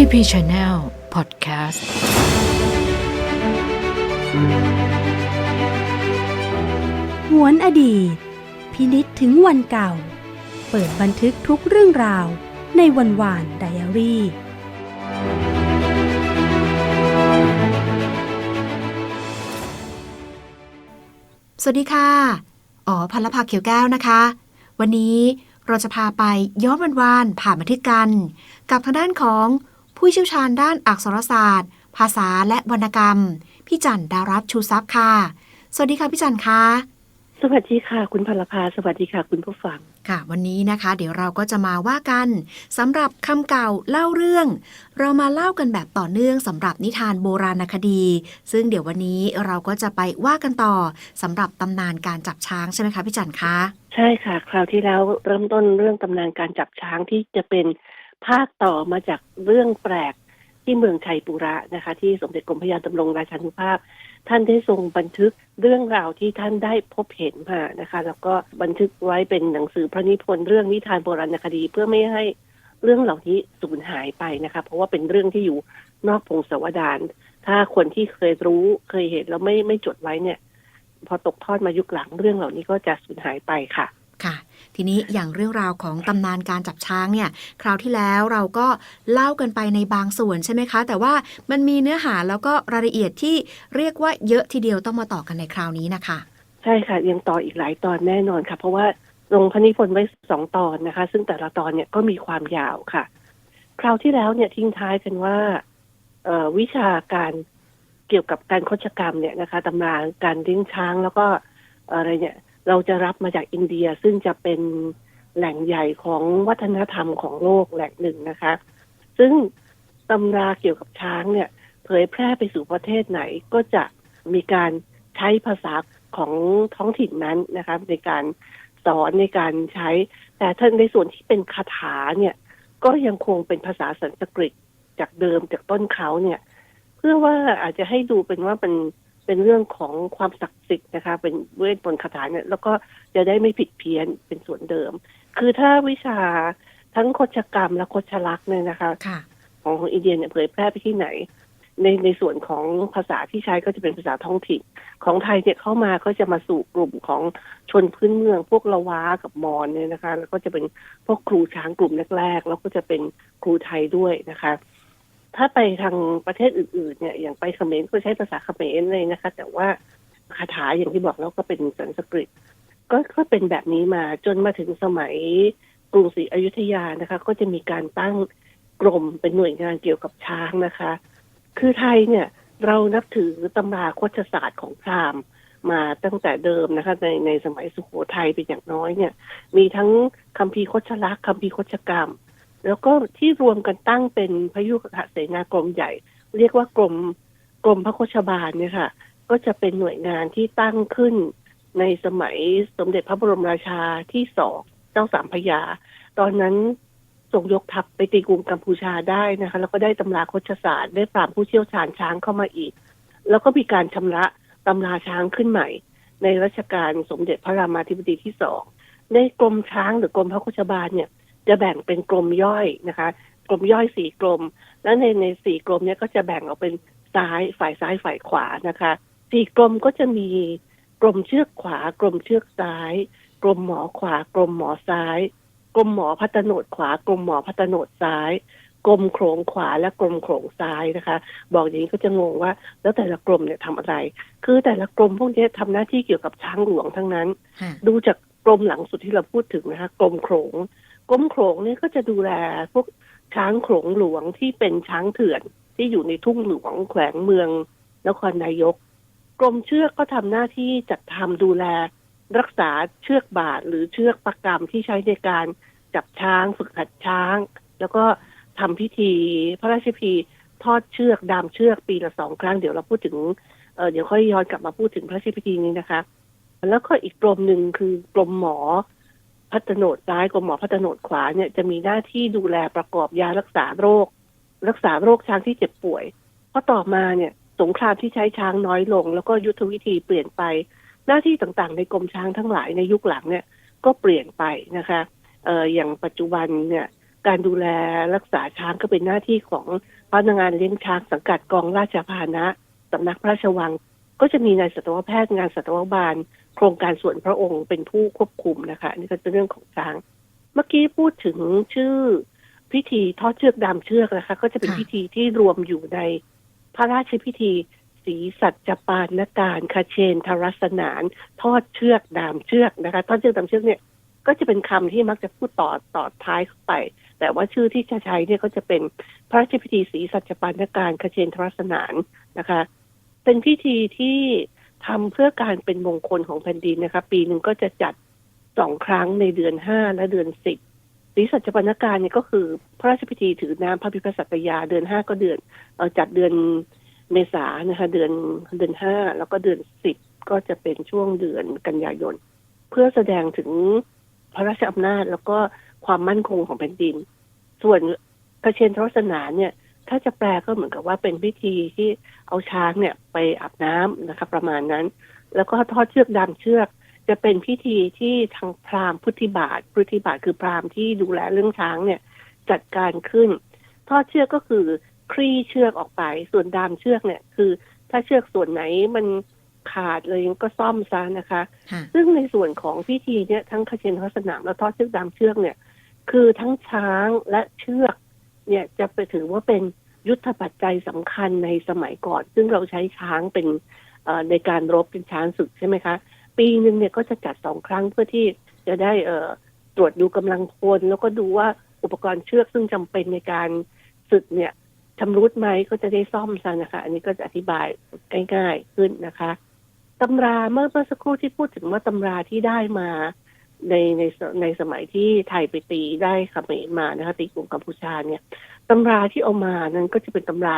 TP Channel Podcast หวนอดีต พินิษถึงวันเก่า เปิดบันทึกทุกเรื่องราวในวันวานไดอารี่ สวัสดีค่ะ อ๋อพันละภาเขียวแก้วนะคะ วันนี้เราจะพาไปย้อนวันวานผ่านบันทึกกัน กับทางด้านของ ผู้เชี่ยวชาญด้านอักษรศาสตร์ ภาษาและวรรณกรรม พี่จันดารัตน์ชูทรัพย์ค่ะ สวัสดีค่ะพี่จันคะสวัสดีค่ะ คุณพลภาสวัสดีค่ะ คุณผู้ฟังค่ะ วันนี้นะคะ เดี๋ยวเราก็จะมาว่ากันสำหรับคำเก่าเล่าเรื่อง เรามาเล่ากันแบบต่อเนื่องสำหรับนิทานโบราณคดี ซึ่งเดี๋ยววันนี้เราก็จะไปว่ากันต่อสำหรับตำนานการจับช้างใช่ไหมคะพี่จันคะใช่ค่ะ คราวที่แล้วเริ่มต้นเรื่องตำนานการจับช้างที่จะเป็น ภาคต่อมาจากเรื่องแปลกที่เมืองชัยปุระนะคะ ที่สมเด็จกรมพระยาดำรงราชานุภาพ ท่านได้ทรงบันทึกเรื่องราวที่ท่านได้พบเห็นมานะคะ แล้วก็บันทึกไว้เป็นหนังสือพระนิพนธ์เรื่องนิทานโบราณคดีเพื่อไม่ให้เรื่องเหล่านี้สูญหายไปนะคะ เพราะว่าเป็นเรื่องที่อยู่นอกพงศาวดารถ้าคนที่เคยรู้เคยเห็นแล้วไม่ไม่จดไว้เนี่ย พอตกทอดมายุคหลังเรื่องเหล่านี้ก็จะสูญหายไปค่ะ ค่ะ ทีนี้อย่างเรื่องราวของตำนานการจับช้างเนี่ยคราวที่แล้วเราก็เล่ากันไปในบางส่วนใช่ไหมคะ แต่ว่ามันมีเนื้อหาแล้วก็รายละเอียดที่เรียกว่าเยอะทีเดียวต้องมาต่อกันในคราวนี้นะคะ ใช่ค่ะยังต่ออีกหลายตอนแน่นอนค่ะ เพราะว่าลงพระนิพนธ์ไว้สองตอนนะคะ ซึ่งแต่ละตอนเนี่ยก็มีความยาวค่ะ คราวที่แล้วเนี่ยทิ้งท้ายกันว่าวิชาการเกี่ยวกับการโคชกรรมเนี่ยนะคะตำราการเลี้ยงช้างแล้วก็อะไรเนี่ย เราจะรับมาจากอินเดียซึ่งจะเป็นแหล่งใหญ่ของวัฒนธรรมของโลกแหล่งหนึ่งนะคะ ซึ่งตำราเกี่ยวกับช้างเนี่ย เผยแพร่ไปสู่ประเทศไหนก็จะมีการใช้ภาษาของท้องถิ่นนั้นนะคะในการสอนในการใช้ แต่ท่านในส่วนที่เป็นคาถาเนี่ย ก็ยังคงเป็นภาษาสันสกฤตจากเดิมจากต้นเขาเนี่ย เพื่อว่าอาจจะให้ดูเป็นว่าเป็น เป็นเรื่องของความศักดิ์สิทธิ์นะคะ เป็นเวทมนต์คาถาเนี่ยแล้วก็จะได้ไม่ผิดเพี้ยนเป็นส่วนเดิม คือถ้าวิชาทั้งโคชกรรมและโคชลักษณ์เนี่ยนะคะค่ะของของอินเดียเนี่ยเผยแพร่ไปที่ไหน ในในส่วนของภาษาที่ใช้ก็จะเป็นภาษาท้องถิ่นของไทยเนี่ยเข้ามาก็จะมาสู่กลุ่มของชนพื้นเมืองพวกละวากับมอญเนี่ยนะคะ แล้วก็จะเป็นพวกครูช้างกลุ่มแรกๆแล้วก็จะเป็นครูไทยด้วยนะคะ ถ้าไปทางประเทศอื่นๆเนี่ยอย่างไปเขมรก็ใช้ภาษาเขมรเลยนะคะ แต่ว่าคาถาอย่างที่บอกแล้วก็เป็นสันสกฤตก็ก็เป็นแบบนี้มาจนมาถึงสมัยกรุงศรีอยุธยานะคะ ก็จะมีการตั้งกรมเป็นหน่วยงานเกี่ยวกับช้างนะคะ คือไทยเนี่ยเรานับถือตำราโคชศาสตร์ของพราหมณ์มาตั้งแต่เดิมนะคะ ในในสมัยสุโขทัยเป็นอย่างน้อยเนี่ย มีทั้งคัมภีร์โคชลักษ์คัมภีร์โคชกรรม แล้วก็ที่รวมกันตั้งเป็นพยุคเสนากรมใหญ่ เรียกว่ากรมกรมพระโคชบาลเนี่ยค่ะ ก็จะเป็นหน่วยงานที่ตั้งขึ้นในสมัยสมเด็จพระบรมราชาที่สองเจ้าสามพยา ตอนนั้นส่งยกทัพไปตีกรุงกัมพูชาได้นะคะ แล้วก็ได้ตำราโคชศาสตร์ได้ปราบผู้เชี่ยวชาญช้างเข้ามาอีก แล้วก็มีการชำระตำราช้างขึ้นใหม่ ในรัชกาลสมเด็จพระรามาธิบดีที่สองในกรมช้างหรือกรมพระโคชบาลเนี่ย จะแบ่งเป็นกรมย่อยนะคะกรมย่อยสี่กรมแล้วในในสี่กรมเนี่ยก็จะแบ่งออกเป็นซ้ายฝ่ายซ้ายฝ่ายขวานะคะสี่กรมก็จะมีกรมเชือกขวากรมเชือกซ้ายกรมหมอขวากรมหมอซ้ายกรมหมอพัฒโนดขวากรมหมอพัฒโนดซ้ายกรมโขงขวาและกรมโขงซ้ายนะคะ บอกอย่างนี้ก็จะงงว่า แล้วแต่ละกรมเนี่ยทำอะไร คือแต่ละกรมพวกนี้ทำหน้าที่เกี่ยวกับช้างหลวงทั้งนั้นค่ะดูจากกรมหลังสุดที่เราพูดถึงนะคะกรมโขง กรมโขลงนี่ก็จะดูแลพวกช้างโขลงหลวงที่เป็นช้างเถื่อนที่อยู่ในทุ่งหลวงแขวงเมืองนครนายก กรมเชือกก็ทำหน้าที่จัดทำดูแล รักษาเชือกบาทหรือเชือกประกรรมที่ใช้ในการจับช้างฝึกหัดช้าง แล้วก็ทำพิธีพระราชพิธีทอดเชือกดามเชือกปีละสองครั้งเดี๋ยวเราพูดถึงเเดี๋ยวค่อยย้อนกลับมาพูดถึงพระราชพิธีนี้นะคะ แล้วก็อีกกรมหนึ่งคือกรมหมอ พัฒโนดซ้ายกรมหมอพัฒโนดขวาเนี่ยจะมีหน้าที่ดูแลประกอบยารักษาโรค รักษาโรคช้างที่เจ็บป่วยเพราะต่อมาเนี่ยสงครามที่ใช้ช้างน้อยลง แล้วก็ยุทธวิธีเปลี่ยนไป หน้าที่ต่างๆ ในกรมช้างทั้งหลายในยุคหลังเนี่ยก็เปลี่ยนไปนะคะเอ่ออย่างปัจจุบันเนี่ยการดูแลรักษาช้างก็เป็นหน้าที่ของพนักงานเลี้ยงช้างสังกัดกองราชพานะสำนักพระราชวัง ก็จะมีนายสัตวแพทย์งานสัตวบาล โครงการส่วนพระองค์เป็นผู้ควบคุมนะคะอันนี่ก็เป็นเรื่องของช้าง เมื่อกี้พูดถึงชื่อพิธีทอดเชือกดามเชือกนะคะ ก็จะเป็นค่ะพิธีที่รวมอยู่ในพระราชพิธีศรีสัจปานการคาเชนทรสนาน ทอดเชือกดามเชือกนะคะ ทอดเชือกดามเชือกเนี่ย ก็จะเป็นคำที่มักจะพูดต่อต่อท้ายเข้าไป แต่ว่าชื่อที่จะใช้เนี่ยก็จะเป็นพระราชพิธีศรีสัจปานการคาเชนทรสนานนะคะ เป็นพิธีที่ ทำเพื่อการเป็นมงคลของแผ่นดินนะคะ ปีหนึ่งก็จะจัดสองครั้งในเดือนห้าและเดือนสิบศรีสัจปนการเนี่ยก็คือพระราชพิธีถือน้ำพระพิพสัตยาเดือนห้าก็เดือนเออจัดเดือนเมษานะคะ เดือนเดือนห้าแล้วก็เดือนสิบก็จะเป็นช่วงเดือนกันยายน เพื่อแสดงถึงพระราชอำนาจแล้วก็ความมั่นคงของแผ่นดิน ส่วนกระเชนทรสนานเนี่ย ถ้าจะแปลก็เหมือนกับว่าเป็นพิธีที่เอาช้างเนี่ยไปอาบน้ำนะคะประมาณนั้น แล้วก็ทอดเชือกดามเชือก จะเป็นพิธีที่ทางพราหมณ์พุทธิบาทพุทธิบาทคือพราหมณ์ที่ดูแลเรื่องช้างเนี่ยจัดการขึ้น ทอดเชือกก็คือคลี่เชือกออกไป ส่วนดามเชือกเนี่ยคือ ถ้าเชือกส่วนไหนมันขาดเลยก็ซ่อมซะนะคะค่ะซึ่งในส่วนของพิธีเนี่ยทั้งขเชนทอดสนามและทอดเชือกดามเชือกเนี่ย คือทั้งช้างและเชือก เนี่ยจะไปถือว่าเป็นยุทธปัจจัยสำคัญในสมัยก่อน ซึ่งเราใช้ช้างเป็นในการรบเป็นช้างศึกใช่ไหมคะ ปีหนึ่งเนี่ยก็จะจัดสองครั้งเพื่อที่จะได้เตรวจดูกำลังพลแล้วก็ดูว่าอุปกรณ์เชือกซึ่งจำเป็นในการศึกเนี่ยชำรุดไหมก็จะได้ซ่อมซะนะคะ อันนี้ก็จะอธิบายง่ายๆขึ้นนะคะตำราเมื่อเมื่อสักครู่ที่พูดถึงว่าตำราที่ได้มา ในในในสมัยที่ไทยไปตีได้เขมรมานะคะตีกรุงกัมพูชาเนี่ยตำราที่เอามานั้นก็จะเป็นตำรา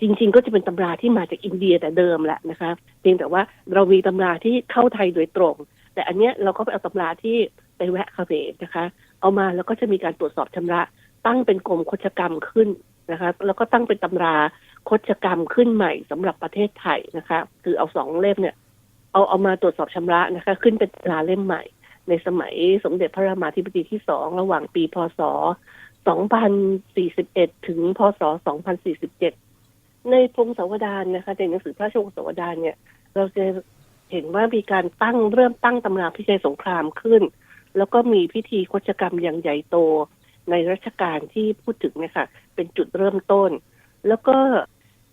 จริง ๆ ก็จะเป็นตำราที่มาจากอินเดียแต่เดิมแหละนะคะเพียงแต่ว่าเรามีตำราที่เข้าไทยโดยตรง แต่อันเนี้ยเราก็ไปเอาตำราที่ไปแวะเขมรนะคะ เอามาแล้วก็จะมีการตรวจสอบชำระ ตั้งเป็นกรมโคชกรรมขึ้นนะคะ แล้วก็ตั้งเป็นตำราโคชกรรมขึ้นใหม่สำหรับประเทศไทยนะคะ คือเอาสองเล่มเนี่ยเอาเอามาตรวจสอบชำระนะคะ ขึ้นเป็นตำราเล่มใหม่ ในสมัยสมเด็จพระรามาธิบดีที่สองระหว่างปีพศ 2041 ถึงพศ 2047 ในพงศาวดารนะคะในหนังสือพระชงศาวดารเนี่ย เราจะเห็นว่ามีการตั้งเริ่มตั้งตำราพิชัยสงครามขึ้น แล้วก็มีพิธีคชกรรมอย่างใหญ่โตในรัชกาลที่พูดถึงเนี่ยค่ะ เป็นจุดเริ่มต้น แล้วก็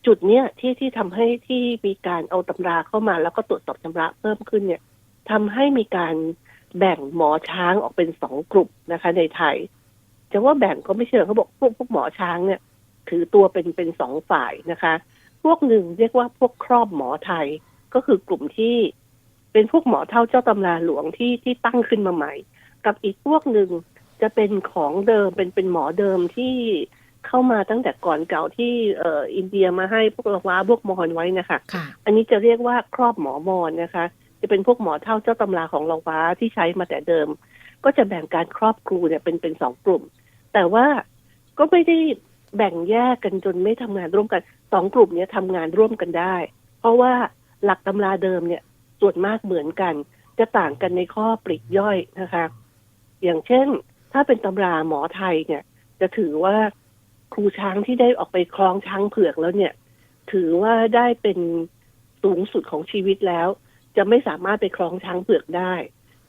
จุดเนี้ยที่ที่ทำให้ที่มีการเอาตำราเข้ามา แล้วก็ตรวจสอบชำระเพิ่มขึ้นเนี่ยทำให้มีการ แบ่งหมอช้างออกเป็นสองกลุ่มนะคะ ในไทย จะว่าแบ่งก็ไม่เชื่อเขาบอกพวกพวกหมอช้างเนี่ย ถือตัวเป็นเป็นสองฝ่ายนะคะ พวกหนึ่งเรียกว่าพวกครอบหมอไทยก็คือกลุ่มที่เป็นพวกหมอเท่าเจ้าตำราหลวงที่ที่ตั้งขึ้นมาใหม่ กับอีกพวกหนึ่งจะเป็นของเดิมเป็นเป็นหมอเดิมที่เข้ามาตั้งแต่ก่อนเก่าที่เอ่ออินเดียมาให้พวกละว้าพวกมอญไว้นะคะค่ะอันนี้จะเรียกว่าครอบหมอมอนนะคะ จะเป็นพวกหมอเท่าเจ้าตำราของลองฟ้าที่ใช้มาแต่เดิม ก็จะแบ่งการครอบครูเนี่ยเป็นเป็นสองกลุ่ม แต่ว่าก็ไม่ได้แบ่งแยกกันจนไม่ทำงานร่วมกันสองกลุ่มเนี้ยทำงานร่วมกันได้ เพราะว่าหลักตำราเดิมเนี่ยส่วนมากเหมือนกัน จะต่างกันในข้อปลีกย่อยนะคะ อย่างเช่น ถ้าเป็นตำราหมอไทยเนี่ย จะถือว่าครูช้างที่ได้ออกไปคล้องช้างเผือกแล้วเนี่ย ถือว่าได้เป็นสูงสุดของชีวิตแล้ว จะไม่สามารถไปคล้องช้างเผือกได้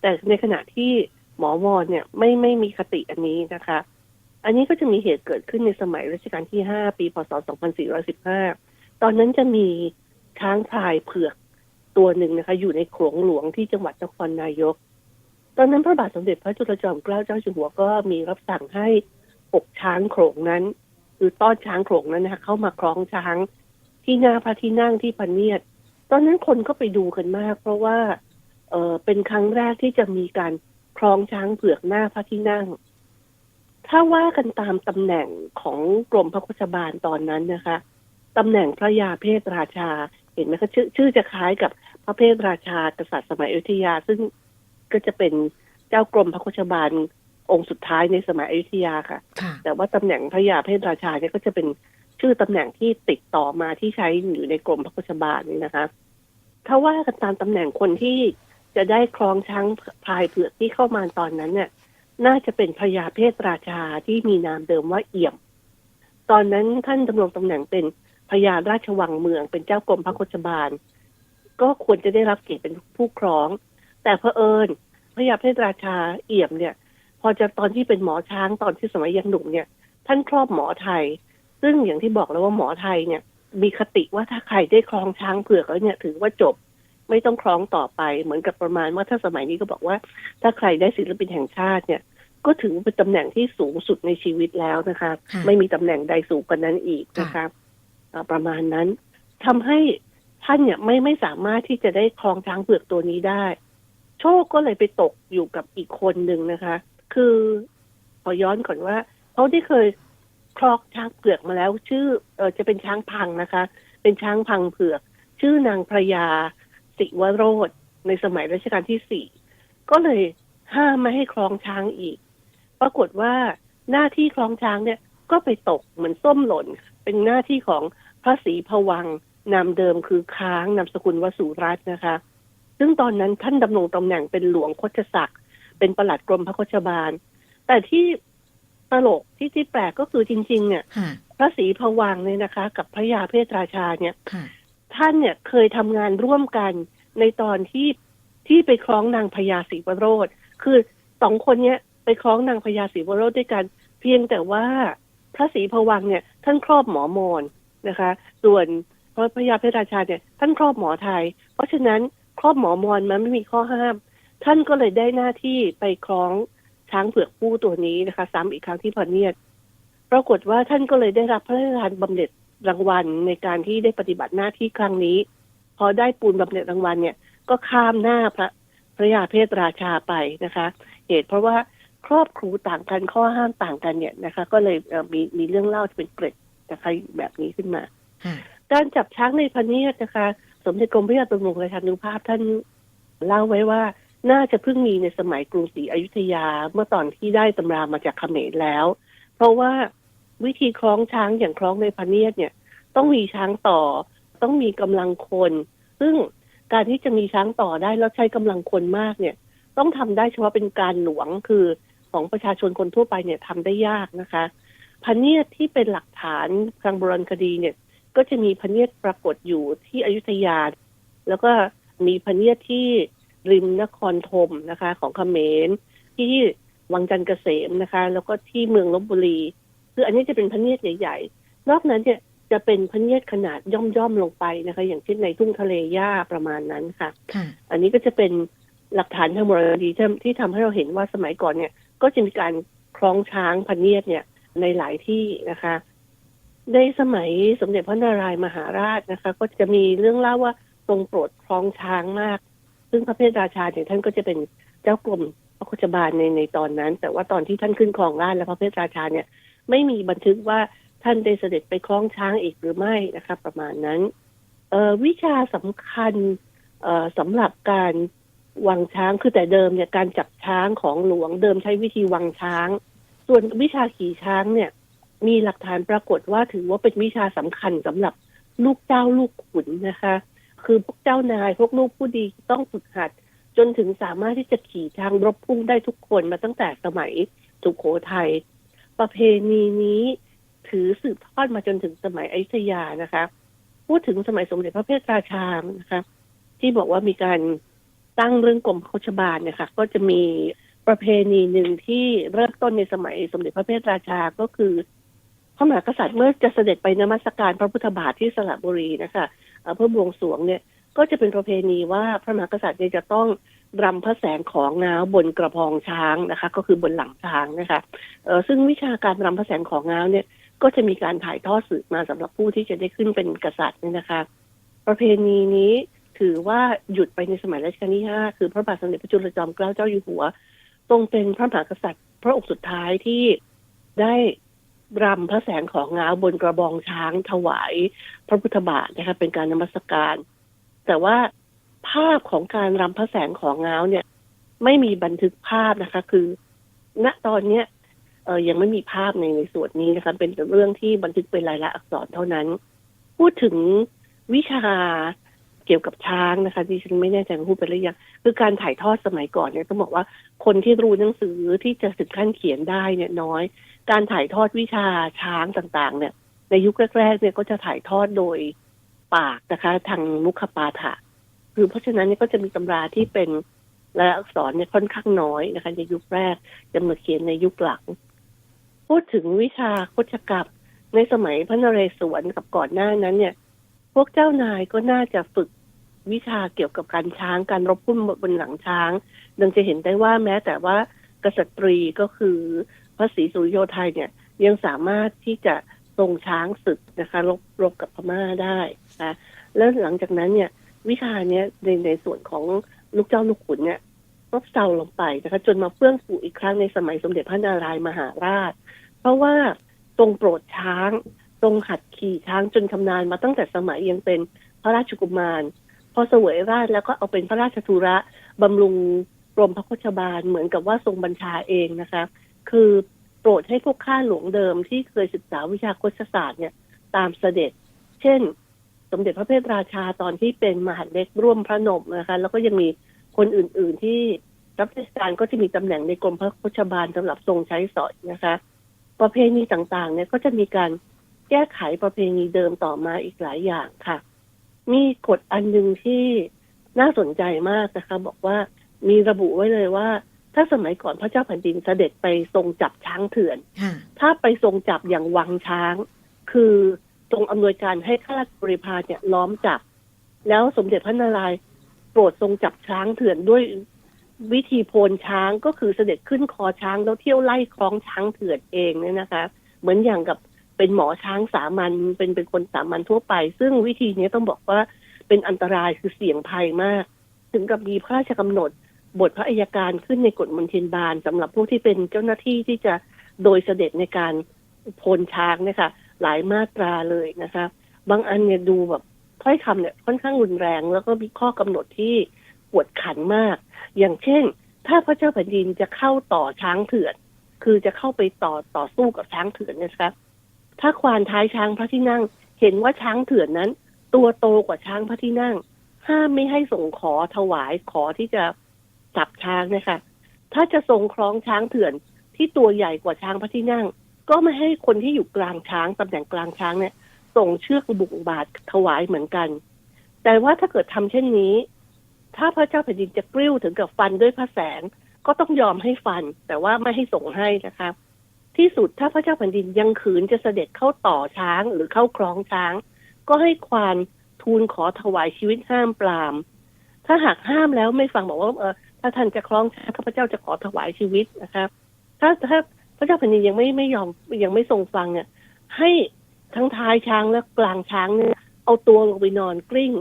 แต่ในขณะที่หมอวอนเนี่ยไม่ไม่มีคติอันนี้นะคะ อันนี้ก็จะมีเหตุเกิดขึ้นในสมัยรัชกาลที่ 5 ปีพศ 2415 ตอนนั้นจะมีช้างพลายเผือกตัวหนึ่งนะคะ อยู่ในโขลงหลวงที่จังหวัดนครนายก ตอนนั้นพระบาทสมเด็จพระจุลจอมเกล้าเจ้าอยู่หัวก็มีรับสั่งให้ปกช้างโขลงนั้นคือต้อนช้างโขลงนั้นนะคะเข้ามาคล้องช้างที่หน้าพระที่นั่งที่พระเนียด ตอนนั้นคนก็ไปดูกันมาก เพราะว่า เออเป็นครั้งแรกที่จะมีการคล้องช้างเผือกหน้าพระที่นั่ง ถ้าว่ากันตามตำแหน่งของกรมพระโคชบาลตอนนั้นนะคะตำแหน่งพระยาเพศราชา เห็นไหมคะชื่อชื่อจะคล้ายกับพระเพศราชากษัตริย์สมัยอยุธยา ซึ่งก็จะเป็นเจ้ากรมพระโคชบาลองค์สุดท้ายในสมัยอยุธยาค่ะค่ะ แต่ว่าตำแหน่งพระยาเพศราชาเนี่ยก็จะเป็น ชื่อตำแหน่งที่ติดต่อมาที่ใช้อยู่ในกรมพระโคชบาลนี่นะคะ ถ้าว่ากันตามตำแหน่งคนที่จะได้ครองช้างพลายเผือกที่เข้ามาตอนนั้นเนี่ย น่าจะเป็นพญาเพศราชาที่มีนามเดิมว่าเอี่ยม ตอนนั้นท่านดำรงตำแหน่งเป็นพญาราชวังเมืองเป็นเจ้ากรมพระโคชบาล ก็ควรจะได้รับเกียรติเป็นผู้ครอง แต่เผอิญพญาเพศราชาเอี่ยมเนี่ย พอจะตอนที่เป็นหมอช้างตอนที่สมัยยังหนุ่มเนี่ย ท่านครอบหมอไทย ซึ่งอย่างที่บอกแล้วว่าหมอไทยเนี่ย มีคติว่าถ้าใครได้ครองช้างเผือกแล้วเนี่ยถือว่าจบไม่ต้องคล้องต่อไป เหมือนกับประมาณว่าถ้าสมัยนี้ก็บอกว่า ถ้าใครได้ศิลปินแห่งชาติเนี่ย ก็ถือว่าเป็นตำแหน่งที่สูงสุดในชีวิตแล้วนะคะค่ะไม่มีตำแหน่งใดสูงกว่านั้นอีกนะคะอ่าประมาณนั้นทำให้ท่านเนี่ยไม่ไม่สามารถที่จะได้ครองช้างเผือกตัวนี้ได้ โชคก็เลยไปตกอยู่กับอีกคนหนึ่งนะคะ คือขอย้อนก่อนว่าเขาได้เคย ครองช้างเผือกมาแล้ว ชื่อเออจะเป็นช้างพังนะคะ เป็นช้างพังเผือก ชื่อนางพระยา สิวโรธในสมัยรัชกาลที่สี่ก็เลยห้ามไม่ให้ครองช้างอีก ปรากฏว่าหน้าที่ครองช้างเนี่ยก็ไปตกเหมือนส้มหล่น เป็นหน้าที่ของพระศรีพวังนามเดิมคือค้างนามสกุลวสุรัตน์นะคะ ซึ่งตอนนั้นท่านดำรงตำแหน่งเป็นหลวงคชศักดิ์เป็นประหลัดกรมพระคชบาล แต่ที่ ตลกที่ที่แปลกก็คือจริง ๆ เนี่ย ค่ะ พระศรีพวังค์เนี่ยนะคะ กับพระยาเพศราชาเนี่ย ค่ะ ท่านเนี่ยเคยทำงานร่วมกันในตอนที่ที่ไปคล้องนางพญาศรีวโรธคือสองคนเนี้ยไปคล้องนางพญาศรีวโรธด้วยกัน เพียงแต่ว่าพระศรีพวังค์เนี่ยท่านครอบหมอมนนะคะ ส่วนพระพญาเพชรราชาเนี่ยท่านครอบหมอไทย เพราะฉะนั้นครอบหมอมนมันไม่มีข้อห้าม ท่านก็เลยได้หน้าที่ไปคล้อง ช้างเผือกผู้ตัวนี้นะคะ ซ้ำอีกครั้งที่พอเนียดปรากฏว่าท่านก็เลยได้รับพระราชทานบำเหน็จรางวัลในการที่ได้ปฏิบัติหน้าที่ครั้งนี้ พอได้ปูนบำเหน็จรางวัลเนี่ย ก็ข้ามหน้าพระพระยาเพศราชาไปนะคะ เหตุเพราะว่าครอบครูต่างกันข้อห้ามต่างกันเนี่ยนะคะ ก็เลยเอ่อมีมีเรื่องเล่าที่เป็นเกร็ดนะคะแบบนี้ขึ้นมาค่ะการจับช้างในพระเนียดนะคะ สมเด็จกรมพระยาตำรวจราชานุภาพท่านเล่าไว้ว่า น่าจะเพิ่งมีในสมัยกรุงศรีอยุธยาเมื่อตอนที่ได้ตำรามาจากเขมรแล้ว เพราะว่าวิธีคล้องช้างอย่างคล้องในพเนียดเนี่ย ต้องมีช้างต่อ ต้องมีกำลังคน ซึ่งการที่จะมีช้างต่อได้แล้วใช้กำลังคนมากเนี่ย ต้องทำได้เฉพาะเป็นการหลวงคือของประชาชนคนทั่วไปเนี่ยทำได้ยากนะคะพเนียดที่เป็นหลักฐานทางโบราณคดีเนี่ย ก็จะมีพเนียดปรากฏอยู่ที่อยุธยา แล้วก็มีพเนียดที่ ริมนครธมนะคะ ของเขมรที่วังจันทร์เกษมนะคะ แล้วก็ที่เมืองลบบุรี คืออันนี้จะเป็นพระเนียดใหญ่ๆ นอกนั้นเนี่ยจะเป็นพระเนียดขนาดย่อมๆลงไปนะคะ อย่างเช่นในทุ่งทะเลหญ้าประมาณนั้นค่ะค่ะอันนี้ก็จะเป็นหลักฐานทางโบราณคดีที่ที่ทำให้เราเห็นว่าสมัยก่อนเนี่ย ก็จะมีการคล้องช้างพันเนียดเนี่ยในหลายที่นะคะ ในสมัยสมเด็จพระนารายณ์มหาราชนะคะ ก็จะมีเรื่องเล่าว่าทรงโปรดคล้องช้างมาก ซึ่งพระเพทราชาเนี่ยท่านก็จะเป็นเจ้ากรมพระโคชบาลในในตอนนั้น แต่ว่าตอนที่ท่านขึ้นครองราชและพระเพทราชาเนี่ยไม่มีบันทึกว่าท่านได้เสด็จไปคล้องช้างอีกหรือไม่นะคะประมาณนั้นเออวิชาสำคัญเออสำหรับการวังช้างคือแต่เดิมเนี่ยการจับช้างของหลวงเดิมใช้วิธีวังช้าง ส่วนวิชาขี่ช้างเนี่ย มีหลักฐานปรากฏว่าถือว่าเป็นวิชาสำคัญสำหรับลูกเจ้าลูกขุนนะคะ คือพวกเจ้านายพวกลูกผู้ดีต้องฝึกหัด จนถึงสามารถที่จะขี่ช้างรบพุ่งได้ทุกคนมาตั้งแต่สมัยสุโขทัยประเพณีนี้ถือสืบทอดมาจนถึงสมัยอยุธยานะคะ พูดถึงสมัยสมเด็จพระเพทราชานะคะ ที่บอกว่ามีการตั้งเรื่องกรมโคชบาลเนี่ยค่ะ ก็จะมีประเพณีหนึ่งที่เริ่มต้นในสมัยสมเด็จพระเพทราชาก็คือพระมหากษัตริย์เมื่อจะเสด็จไปนมัสการพระพุทธบาทที่สระบุรีนะคะ เพื่อบวงสรวงเนี่ยก็จะเป็นประเพณีว่าพระมหากษัตริย์เนี่ยจะต้องรำพระแสงของง้าวบนกระพองช้างนะคะ ก็คือบนหลังช้างนะคะเออซึ่งวิชาการรำพระแสงของง้าวเนี่ยก็จะมีการถ่ายทอดสืบมาสำหรับผู้ที่จะได้ขึ้นเป็นกษัตริย์นี่นะคะ ประเพณีนี้ถือว่าหยุดไปในสมัยรัชกาลที่ห้าคือพระบาทสมเด็จพระจุลจอมเกล้าเจ้าอยู่หัวทรงเป็นพระมหากษัตริย์ พระองค์สุดท้ายที่ได้ รำพระแสงของง้าวบนกระบองช้างถวายพระพุทธบาทนะคะเป็นการนมัสการ แต่ว่าภาพของการรำพระแสงของง้าวเนี่ย ไม่มีบันทึกภาพนะคะ คือ ณตอนเนี้ยเออยังไม่มีภาพในในส่วนนี้นะคะ เป็นเรื่องที่บันทึกเป็นลายลักษณ์อักษรเท่านั้น พูดถึงวิชาเกี่ยวกับช้างนะคะที่ฉันไม่แน่ใจว่าพูดไปหรือยังคือการถ่ายทอดสมัยก่อนเนี่ยต้องบอกว่าคนที่รู้หนังสือที่จะถึงขั้นเขียนได้เนี่ยน้อย การถ่ายทอดวิชาช้างต่างๆ เนี่ย ในยุคแรกๆเนี่ยก็จะถ่ายทอดโดยปากนะคะ ทางมุขปาฐะคือเพราะฉะนั้นเนี่ยก็จะมีตำราที่เป็นลายอักษรเนี่ยค่อนข้างน้อยนะคะ ในยุคแรกจะมาเขียนในยุคหลัง พูดถึงวิชาโคชกรรมในสมัยพระนเรศวรกับก่อนหน้านั้นเนี่ย พวกเจ้านายก็น่าจะฝึกวิชาเกี่ยวกับการช้างการรบพุ่มบนหลังช้าง ดังจะเห็นได้ว่าแม้แต่ว่ากษัตรีก็คือ ระศรีสุริโยไทยเนี่ยยังสามารถที่จะทรงช้างศึกนะคะรบรบกับพม่าได้นะแล้วหลังจากนั้นเนี่ยวิชาเนี้ยในในส่วนของลูกเจ้าลูกขุนเนี่ยลดเซาลงไปนะคะจนมาเฟื่องฟูอีกครั้งในสมัยสมเด็จพระนารายมหาราช เพราะว่าทรงโปรดช้างทรงหัดขี่ช้างจนชำนาญมาตั้งแต่สมัยยังเป็นพระราชกุมาร พอเสวยราชแล้วก็เอาเป็นพระราชธุระบำรุงกรมพระโคชบาลเหมือนกับว่าทรงบัญชาเองนะคะ คือโปรดให้พวกข้าหลวงเดิมที่เคยศึกษาวิชาโคชศาสตร์เนี่ยตามเสด็จ เช่น สมเด็จพระเพทราชาตอนที่เป็นมหาเล็กร่วมพระนมนะคะ แล้วก็ยังมีคนอื่น ๆ ที่รับราชการก็จะมีตำแหน่งในกรมพระโคชบาลสำหรับทรงใช้สอยนะคะ ประเพณีต่าง ๆ เนี่ยก็จะมีการแก้ไขประเพณีเดิมต่อมาอีกหลายอย่างค่ะ มีกฎอันหนึ่งที่น่าสนใจมากนะคะ บอกว่ามีระบุไว้เลยว่า ถ้าสมัยก่อนพระเจ้าแผ่นดินเสด็จไปทรงจับช้างเถื่อนค่ะถ้าไปทรงจับอย่างวังช้าง คือทรงอำนวยการให้ข้าราชบริพารเนี่ยล้อมจับ แล้วสมเด็จพระนารายณ์โปรดทรงจับช้างเถื่อนด้วยวิธีโพลช้างก็คือเสด็จขึ้นคอช้างแล้วเที่ยวไล่คล้องช้างเถื่อนเองเนี่ยนะคะ เหมือนอย่างกับเป็นหมอช้างสามัญเป็นเป็นคนสามัญทั่วไป ซึ่งวิธีนี้ต้องบอกว่าเป็นอันตรายคือเสี่ยงภัยมาก ถึงกับมีพระราชกำหนด บทพระอัยการขึ้นในกฎมนเทียนบาลสำหรับผู้ที่เป็นเจ้าหน้าที่ที่จะโดยเสด็จในการพลช้างเนี่ยค่ะ หลายมาตราเลยนะคะ บางอันเนี่ยดูแบบถ้อยคำเนี่ยค่อนข้างรุนแรง แล้วก็มีข้อกำหนดที่ปวดขันมาก อย่างเช่น ถ้าพระเจ้าแผ่นดินจะเข้าต่อช้างเถื่อน คือจะเข้าไปต่อต่อสู้กับช้างเถื่อนนะคะถ้าควานท้ายช้างพระที่นั่ง เห็นว่าช้างเถื่อนนั้น ตัวโตกว่าช้างพระที่นั่งห้ามไม่ให้ส่งขอถวายขอที่จะ จับช้างเนะคะถ้าจะทรงคล้องช้างเถื่อนที่ตัวใหญ่กว่าช้างพระที่นั่ง ก็ไม่ให้คนที่อยู่กลางช้างตำแหน่งกลางช้างเนี่ย ส่งเชือกบุกบาทถวายเหมือนกัน แต่ว่าถ้าเกิดทำเช่นนี้ ถ้าพระเจ้าแผ่นดินจะกริ้วถึงกับฟันด้วยพระแสง ก็ต้องยอมให้ฟัน แต่ว่าไม่ให้ส่งให้นะคะที่สุดถ้าพระเจ้าแผ่นดินยังขืนจะเสด็จเข้าต่อช้างหรือเข้าคล้องช้าง ก็ให้ควานทูลขอถวายชีวิตห้ามปราม ถ้าหากห้ามแล้วไม่ฟังบอกว่าเออ ถ้าท่านจะคล้องช้างข้าพเจ้าจะขอถวายชีวิตนะคะถ้าถ้าพระเจ้าแผ่นดินยังไม่ไม่ยอมยังไม่ทรงฟังเนี่ยให้ทั้งท้ายช้างและกลางช้างเนี่ยเอาตัวลงไปนอนกลิ้ง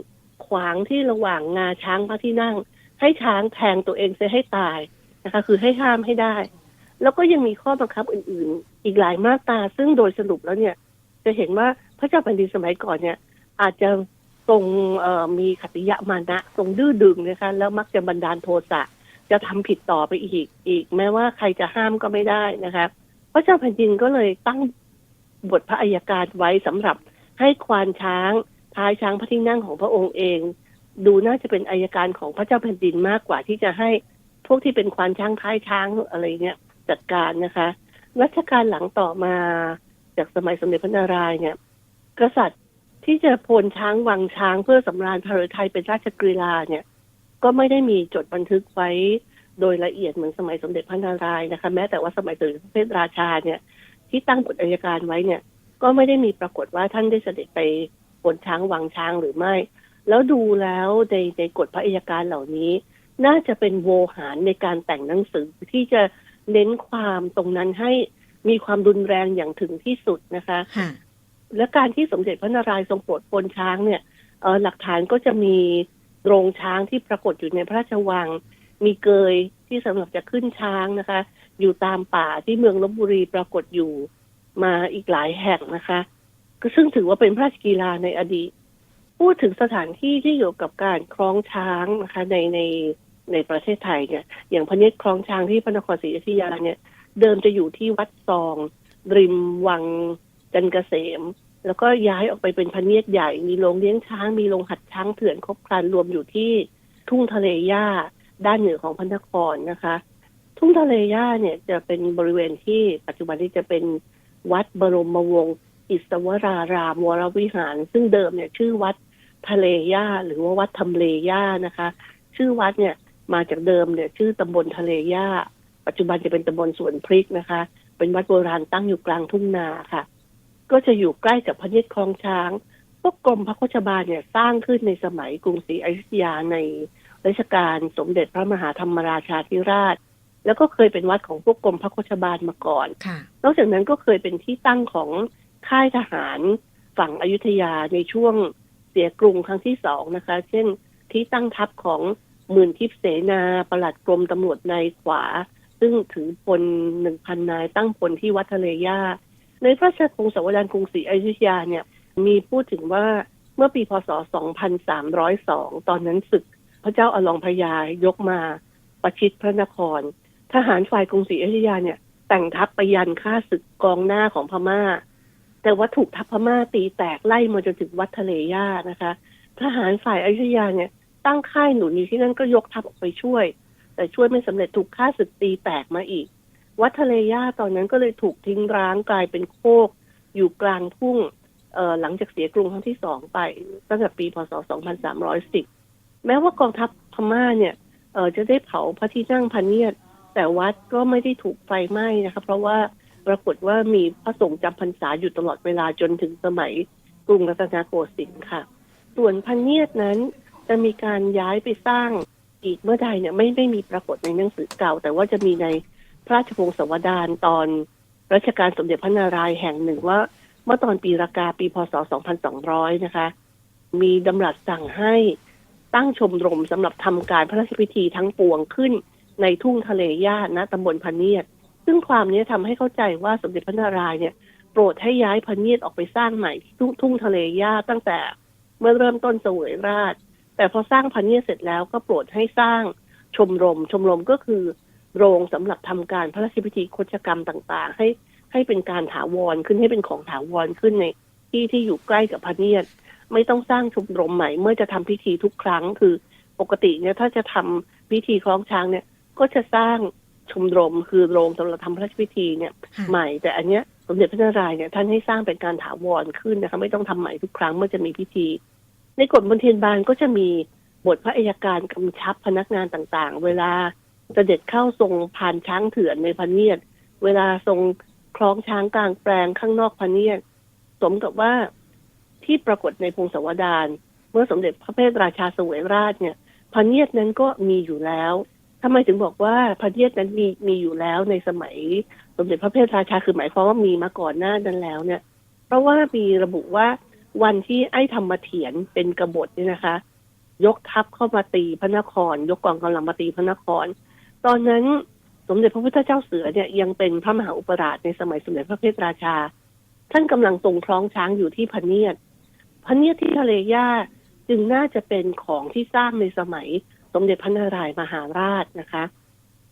ขวางที่ระหว่างงาช้างพระที่นั่ง ให้ช้างแทงตัวเองเสียให้ตายนะคะ คือให้ห้ามให้ได้ แล้วก็ยังมีข้อบังคับอื่น ๆ อีกหลายมาตราซึ่งโดยสรุปแล้วเนี่ย จะเห็นว่าพระเจ้าแผ่นดินสมัยก่อนเนี่ย อาจจะ ทรงมีขติยะมานะทรงดื้อดึงนะคะแล้วมักจะบันดาลโทสะจะทำผิดต่อไปอีกอีก แม้ว่าใครจะห้ามก็ไม่ได้นะคะพระเจ้าแผ่นดินก็เลยตั้งบทพระอัยการไว้สำหรับให้ควานช้างท้ายช้างพระที่นั่งของพระองค์เอง ดูน่าจะเป็นอัยการของพระเจ้าแผ่นดินมากกว่าที่จะให้พวกที่เป็นควานช้างท้ายช้างอะไรเนี่ยจัดการนะคะ รัชกาลหลังต่อมาจากสมัยสมเด็จพระนารายณ์เนี่ย กษัตริย์ ที่จะโพลช้างวังช้างเพื่อสำราญพระฤทัยเป็นราชกรีลาเนี่ย ก็ไม่ได้มีจดบันทึกไว้โดยละเอียดเหมือนสมัยสมเด็จพระนารายณ์นะคะ แม้แต่ว่าสมัยสมเด็จพระเพทราชาเนี่ย ที่ตั้งกฎอัยการไว้เนี่ย ก็ไม่ได้มีปรากฏว่าท่านได้เสด็จไปโพลช้างวังช้างหรือไม่ แล้วดูแล้วในในกฎพระอัยการเหล่านี้ น่าจะเป็นโวหารในการแต่งหนังสือที่จะเน้นความตรงนั้นให้มีความรุนแรงอย่างถึงที่สุดนะคะ และการที่สมเด็จพระนารายณ์ทรงโปรดปรนช้างเนี่ยหลักฐานก็จะมีโรงช้างที่ปรากฏอยู่ในพระราชวัง มีเกยที่สำหรับจะขึ้นช้างนะคะ อยู่ตามป่าที่เมืองลบบุรีปรากฏอยู่มาอีกหลายแห่งนะคะก็ซึ่งถือว่าเป็นพระราชกีฬาในอดีต พูดถึงสถานที่ที่เกี่ยวกับการคล้องช้างนะคะในในในประเทศไทยเนี่ย อย่างพระเนตรคล้องช้างที่พระนครศรีอยุธยาเนี่ย เดิมจะอยู่ที่วัดซอง ริมวัง จันเกษม แล้วก็ย้ายออกไปเป็นพะเนียดใหญ่ มีโรงเลี้ยงช้าง มีโรงหัดช้างเถื่อนครบครันรวมอยู่ที่ทุ่งทะเลหญ้าด้านเหนือของพระนครนะคะ ทุ่งทะเลหญ้าเนี่ยจะเป็นบริเวณที่ปัจจุบันนี้จะเป็นวัดบรมวงศ์อิสวรารามวรวิหาร ซึ่งเดิมเนี่ยชื่อวัดทะเลหญ้าหรือว่าวัดทำเลหญ้านะคะ ชื่อวัดเนี่ยมาจากเดิมเนี่ยชื่อตำบลทะเลหญ้า ปัจจุบันจะเป็นตำบลสวนพริกนะคะ เป็นวัดโบราณตั้งอยู่กลางทุ่งนาค่ะ ก็จะอยู่ใกล้กับพระเนียดคลองช้างพวกกรมพระโคชบาลเนี่ยสร้างขึ้นในสมัยกรุงศรีอยุธยาในรัชกาลสมเด็จพระมหาธรรมราชาธิราช แล้วก็เคยเป็นวัดของพวกกรมพระโคชบาลมาก่อนนอกจากนั้นก็เคยเป็นที่ตั้งของค่ายทหารฝั่งอยุธยาในช่วงเสียกรุงครั้งที่สองนะคะ เช่นที่ตั้งทัพของหมื่นทิพย์เสนาประหลัดกรมตำรวจในขวา ซึ่งถือพลหนึ่งพันนายตั้งพลที่วัดทะเลย่า ในพระราชกรุงสวรรค์กรุงศรีอยุธยาเนี่ยมีพูดถึงว่าเมื่อปีพศ 2302 ตอนนั้นศึกพระเจ้าอลองพยายกมาประชิดพระนคร ทหารฝ่ายกรุงศรีอยุธยาเนี่ย แต่งทัพไปยันฆ่าศึกกองหน้าของพม่า แต่ว่าถูกทัพพม่าตีแตกไล่มาจนถึงวัดทะเลย่านะคะ ทหารฝ่ายอยุธยาเนี่ย ตั้งค่ายหนุนอยู่ที่นั่นก็ยกทัพออกไปช่วย แต่ช่วยไม่สำเร็จถูกฆ่าศึกตีแตกมาอีก วัดทะเลย่าตอนนั้นก็เลยถูกทิ้งร้างกลายเป็นโคก อยู่กลางทุ่งเออหลังจากเสียกรุงครั้งที่สองไปตั้งแต่ปีพศ 2310 แม้ว่ากองทัพพม่าเนี่ยเออจะได้เผาพระที่นั่งพันเนียด แต่วัดก็ไม่ได้ถูกไฟไหม้นะคะเพราะว่าปรากฏว่ามีพระสงฆ์จำพรรษาอยู่ตลอดเวลาจนถึงสมัยกรุงรัตนโกสินทร์ค่ะ ส่วนพันเนียดนั้นจะมีการย้ายไปสร้างอีกเมื่อใดเนี่ยไม่ไม่มีปรากฏในหนังสือเก่า แต่ว่าจะมีใน พระราชพงศาวดารตอนรัชกาลสมเด็จพระนารายณ์แห่งหนึ่งว่า เมื่อตอนปีรากาปีพศ 2200 นะคะ มีดำรัสสั่งให้ตั้งชมรมสำหรับทำการพระราชพิธีทั้งปวงขึ้นในทุ่งทะเลย่าณตำบลพะเนียด ซึ่งความนี้ทำให้เข้าใจว่าสมเด็จพระนารายณ์เนี่ยโปรดให้ย้ายพะเนียดออกไปสร้างใหม่ที่ทุ่งทุ่งทะเลย่าตั้งแต่เมื่อเริ่มต้นเสวยราช แต่พอสร้างพะเนียดเสร็จแล้วก็โปรดให้สร้างชมรม ชมรมก็คือ โรงสำหรับทำการพระราชพิธีโคชกรรมต่างๆ ให้ให้เป็นการถาวรขึ้นให้เป็นของถาวรขึ้นในที่ที่อยู่ใกล้กับพะเนียดไม่ต้องสร้างชมรมใหม่ เมื่อจะทำพิธีทุกครั้งคือปกติเนี่ยถ้าจะทำพิธีคล้องช้างเนี่ย ก็จะสร้างชมรมคือโรงสำหรับทำพระราชพิธีเนี่ยค่ะใหม่ แต่อันเนี้ยสมเด็จพระนารายณ์เนี่ยท่านให้สร้างเป็นการถาวรขึ้นนะคะไม่ต้องทำใหม่ทุกครั้งเมื่อจะมีพิธี ในกฎมนเทียนบานก็จะมีบทพระอัยการกำชับพนักงานต่างๆ เวลา เสด็จเข้าทรงผ่านช้างเถื่อนในพระเนียด เวลาทรงคล้องช้างกลางแปลงข้างนอกพระเนียด สมกับว่าที่ปรากฏในพงศาวดารเมื่อสมเด็จพระเพทราชาสวยราชเนี่ยพระเนียดนั้นก็มีอยู่แล้วทำไมถึงบอกว่าพระเนียดนั้นมีมีอยู่แล้วในสมัย สมเด็จพระเพทราชาคือหมายความว่ามีมาก่อนหน้านั้นแล้วเนี่ย เพราะว่ามีระบุว่าวันที่ไอ้ธรรมเถียนเป็นกบฏเนี่ยนะคะ ยกทัพเข้ามาตีพระนคร ยกกองกำลังมาตีพระนคร ตอนนั้นสมเด็จพระพุทธเจ้าเสือเนี่ยยังเป็นพระมหาอุปราชในสมัยสมเด็จพระเพทราชา ท่านกำลังทรงคล้องช้างอยู่ที่พเนียดพเนียดที่ทะเลย่าจึงน่าจะเป็นของที่สร้างในสมัยสมเด็จพระนารายมหาราชนะคะ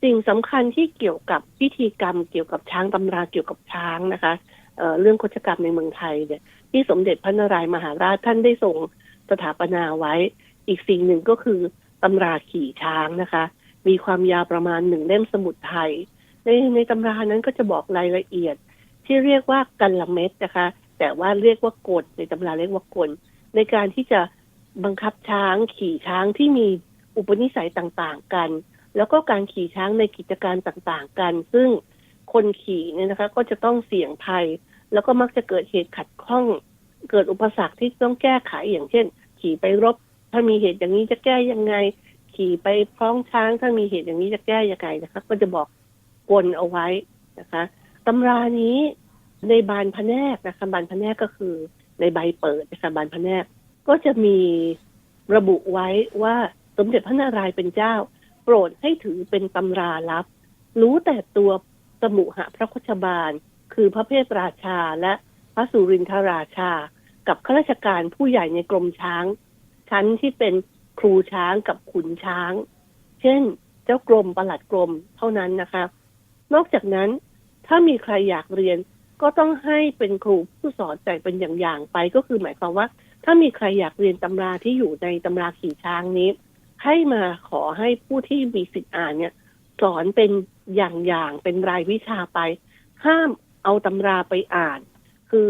สิ่งสำคัญที่เกี่ยวกับพิธีกรรมเกี่ยวกับช้างตำราเกี่ยวกับช้างนะคะเเรื่องโคชกรรมในเมืองไทยเนี่ย ที่สมเด็จพระนารายมหาราชท่านได้ทรงสถาปนาไว้ อีกสิ่งหนึ่งก็คือตำราขี่ช้างนะคะ มีความยาวประมาณหนึ่งเล่มสมุดไทย ในในตำรานั้นก็จะบอกรายละเอียด ที่เรียกว่ากันละเม็ดนะคะ แต่ว่าเรียกว่ากฎในตำราเรียกว่ากลในการที่จะบังคับช้างขี่ช้างที่มีอุปนิสัยต่างๆกัน แล้วก็การขี่ช้างในกิจการต่างๆกัน ซึ่งคนขี่เนี่ยนะคะ ก็จะต้องเสี่ยงภัย แล้วก็มักจะเกิดเหตุขัดข้อง เกิดอุปสรรคที่ต้องแก้ไขอย่างเช่น ขี่ไปรบ ถ้ามีเหตุอย่างนี้จะแก้ยังไง ขี่ไปคล้องช้างถ้ามีเหตุอย่างนี้จะแก้ยังไงนะคะ ก็จะบอกกลเอาไว้นะคะตำรานี้ในบานพระแนกนะคะบานพระแนกก็คือในใบเปิดนะคะบานพระแนกก็จะมีระบุไว้ว่าสมเด็จพระนารายณ์เป็นเจ้า โปรดให้ถือเป็นตำราลับ รู้แต่ตัวสมุหะพระโคชบาล คือพระเพทราชาและพระสุรินทราชา กับข้าราชการผู้ใหญ่ในกรมช้าง ชั้นที่เป็น ครูช้างกับขุนช้าง เช่น เจ้ากรมประหลัดกรมเท่านั้นนะคะ นอกจากนั้นถ้ามีใครอยากเรียนก็ต้องให้เป็นครูผู้สอนแต่เป็นอย่างๆไปก็คือหมายความว่า ถ้ามีใครอยากเรียนตำราที่อยู่ในตำราขี่ช้างนี้ ให้มาขอให้ผู้ที่มีสิทธิ์อ่านเนี่ย สอนเป็นอย่างๆเป็นรายวิชาไป ห้ามเอาตำราไปอ่าน คือ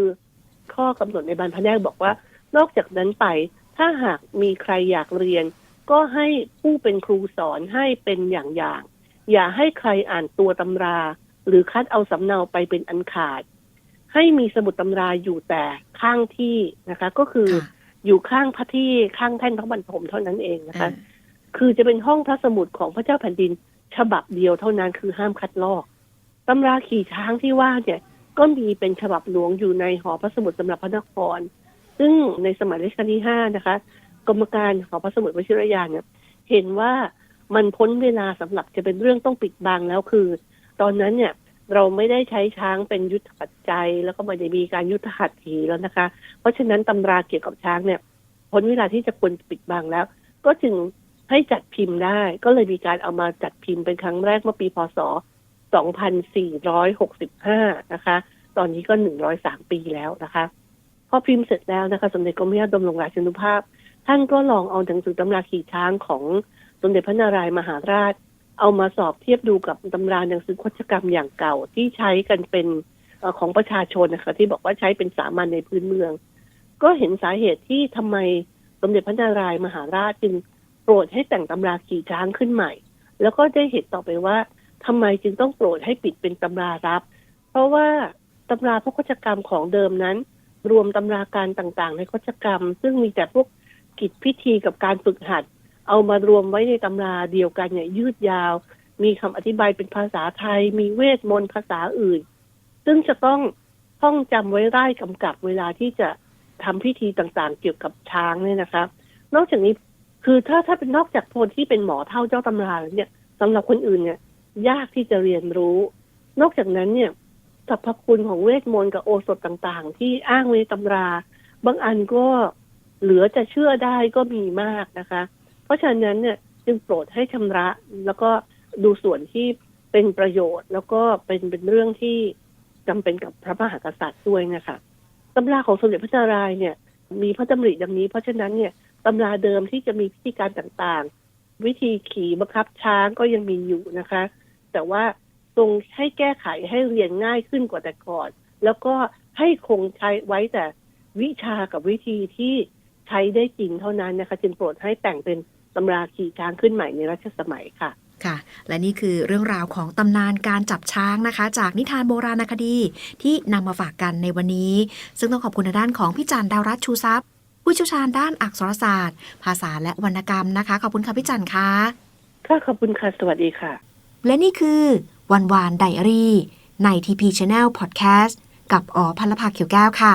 ข้อกำหนดในบรรพแรกบอกว่า นอกจากนั้นไป ถ้าหากมีใครอยากเรียน ก็ให้ผู้เป็นครูสอนให้เป็นอย่างๆอย่าให้ใครอ่านตัวตำรา หรือคัดเอาสำเนาไปเป็นอันขาด ให้มีสมุดตำราอยู่แต่ข้างที่นะคะ ก็คือค่ะอยู่ข้างพระที่ข้างแท่นพระบรรทมเท่านั้นเองนะคะอ่าคือจะเป็นห้องพระสมุดของพระเจ้าแผ่นดินฉบับเดียวเท่านั้นคือห้ามคัดลอกตำราขี่ช้างที่ว่าเนี่ยก็มีเป็นฉบับหลวงอยู่ในหอพระสมุดสำหรับพระนคร ซึ่งในสมัยรัชกาลที่ห้านะคะ กรรมการหอพระสมุดวชิรยานเนี่ยเห็นว่ามันพ้นเวลาสำหรับจะเป็นเรื่องต้องปิดบังแล้วคือ ตอนนั้นเนี่ยเราไม่ได้ใช้ช้างเป็นยุทธปัจจัย แล้วก็ไม่ได้มีการยุทธหัตถีแล้วนะคะ เพราะฉะนั้นตำราเกี่ยวกับช้างเนี่ยพ้นเวลาที่จะควรปิดบังแล้ว ก็จึงให้จัดพิมพ์ได้ ก็เลยมีการเอามาจัดพิมพ์เป็นครั้งแรกเมื่อปีพศ 2465 นะคะ ตอนนี้ก็ 103 ปีแล้วนะคะ พอพิมพ์เสร็จแล้วนะคะ สมเด็จกรมพระยาดมลงราชินุภาพ ท่านก็ลองเอาหนังสือตำราขี่ช้างของสมเด็จพระนารายณ์มหาราช เอามาสอบเทียบดูกับตำราหนังสือคชกรรมอย่างเก่าที่ใช้กันเป็นของประชาชนนะคะ ที่บอกว่าใช้เป็นสามัญในพื้นเมือง ก็เห็นสาเหตุที่ทำไมสมเด็จพระนารายณ์มหาราชจึงโปรดให้แต่งตำราขี่ช้างขึ้นใหม่ แล้วก็ได้เห็นต่อไปว่าทำไมจึงต้องโปรดให้ปิดเป็นตำรารับ เพราะว่าตำราพระคชกรรมของเดิมนั้น รวมตำราการต่างๆ ในคชกรรม ซึ่งมีแต่พวกกิจพิธีกับการฝึกหัด เอามารวมไว้ในตำราเดียวกันเนี่ยยืดยาว มีคำอธิบายเป็นภาษาไทย มีเวทมนต์ภาษาอื่น ซึ่งจะต้องท่องจำไว้ได้กำกับเวลาที่จะทำพิธีต่างๆ เกี่ยวกับช้างเนี่ยนะคะ นอกจากนี้คือถ้าถ้าเป็นนอกจากคนที่เป็นหมอเท่าเจ้าตำราแล้วเนี่ยสำหรับคนอื่นเนี่ย ยากที่จะเรียนรู้ นอกจากนั้นเนี่ย สรรพคุณของเวทมนต์กับโอสถต่างๆ ที่อ้างไว้ในตำรา บางอันก็เหลือจะเชื่อได้ก็มีมากนะคะ เพราะฉะนั้นเนี่ยจึงโปรดให้ชำระแล้วก็ดูส่วนที่เป็นประโยชน์ แล้วก็เป็นเป็นเรื่องที่จำเป็นกับพระมหากษัตริย์ด้วยนะคะตำราของสมเด็จพระนารายณ์เนี่ย มีพระดำริดังนี้ เพราะฉะนั้นเนี่ยตำราเดิมที่จะมีพิธีการต่างๆ วิธีขี่บังคับช้างก็ยังมีอยู่นะคะ แต่ว่า ทรงให้แก้ไขให้เรียนง่ายขึ้นกว่าแต่ก่อน แล้วก็ให้คงใช้ไว้แต่วิชากับวิธีที่ใช้ได้จริงเท่านั้นนะคะจึงโปรดให้แต่งเป็นตำราขี่ช้างขึ้นใหม่ในรัชสมัยค่ะค่ะ และนี่คือเรื่องราวของตำนานการจับช้างนะคะ จากนิทานโบราณคดีที่นำมาฝากกันในวันนี้ ซึ่งต้องขอบคุณทางด้านของพี่จันดาวรัตน์ชูทรัพย์ ผู้เชี่ยวชาญด้านอักษรศาสตร์ ภาษาและวรรณกรรมนะคะ ขอบคุณค่ะพี่จันค่ะค่ะขอบคุณค่ะ สวัสดีค่ะ และนี่คือ วันวานไดอารี่ใน TP Channel Podcast กับอ๋อพันลภาเขียวแก้วค่ะ